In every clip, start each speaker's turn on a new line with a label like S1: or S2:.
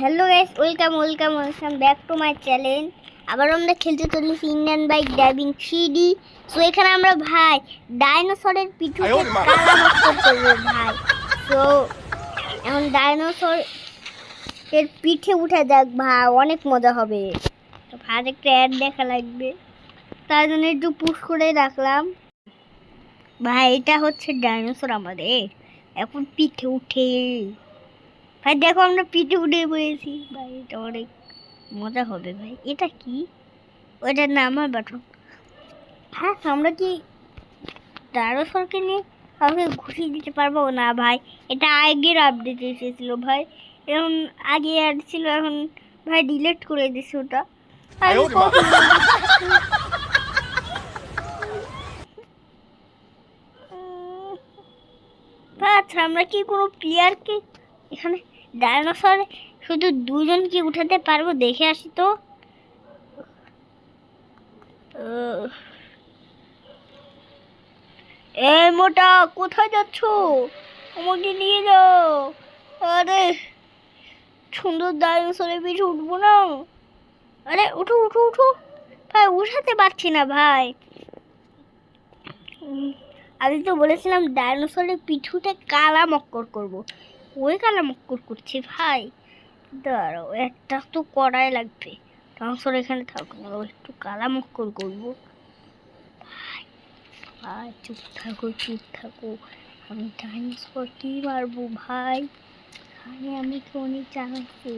S1: Hello guys welcome welcome welcome back to my channel আবার আমরা খেলতে চলেছি Indian bike driving three so এখানে আমরা ভাই ডাইনোসরের পিঠুকে কালা করব ভাই। তো এখন ডাইনোসর এর পিঠে উঠে যাক ভাই অনেক মজা হবে। তো ভাই একটা অ্যাড দেখা লাগবে। তার জন্য একটু পুশ করে রাখলাম। ভাই এটা হচ্ছে ডাইনোসর আমাদের। এখন পিঠে উঠে। ভাই দেখো আমরা পিঠে উঠে পড়েছি ভাই এটা অনেক মজা হবে ভাই। এটা কি? ওইটার নাম আমার বাটন হ্যাঁ আমরা কি ডাইনোসরকে নিয়ে কাউকে ঘুষিয়ে দিতে পারব? না ভাই এটা আগের আপডেট এসেছিল ভাই। এখন আগে অ্যাড ছিল এখন ভাই ডিলিট করে দিছে ওটা। আচ্ছা আমরা কি কোনো প্লেয়ারকে এখানে ডাইনোসর শুধু দুজন কি উঠাতে পারব দেখে আসি তো। এ মোটা, কোথায় যাচ্ছ? আমাকে নিয়ে যাও। আরে, সুন্দর ডাইনোসরের পিছু উঠবো না। আরে, উঠো উঠো উঠো। ভাই, উঠাতে পারছি না, ভাই। আমি তো বলেছিলাম ডাইনোসরের পিঠুতে কালা মক্কর করব। ওই কালা মক্কর করছি ভাই। দাঁড়াও, একটা তো কড়াই লাগবে। ডাইনোসর এখানে থাকুক না একটু কালা করব। ভাই ভাই, চুপ থাকো চুপ থাকো। আমি ডাইনোসর কি মারবো ভাই। আরে আমি তো অনেক জানাচ্ছি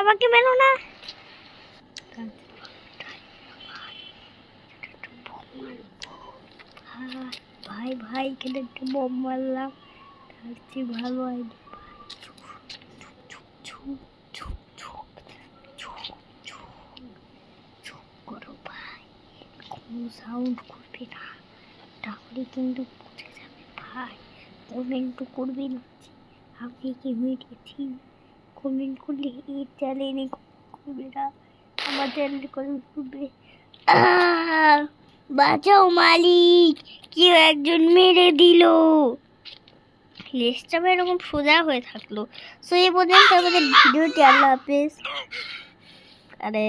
S1: আমাকে মেলো না। ভাই ভাই, এখানে একটা বম মারলাম। চেয়ে ভালো আইডিয়া সাউন্ড করবে না। তাহলে কিন্তু বুঝে যাবে ভাই কমেন্ট করবে না। আপনি কি মেরেছি কমেন্ট করলে এই চ্যানেলে করবে না, আমার চ্যানেলে কমেন্ট করবে! বাঁচাও মালিক, কেউ একজন মেরে দিল। লেজটা এরকম সোজা হয়ে থাকল। সো এই পর্যন্ত আমাদের ভিডিওটি আল্লাহ হাফিজ। আরে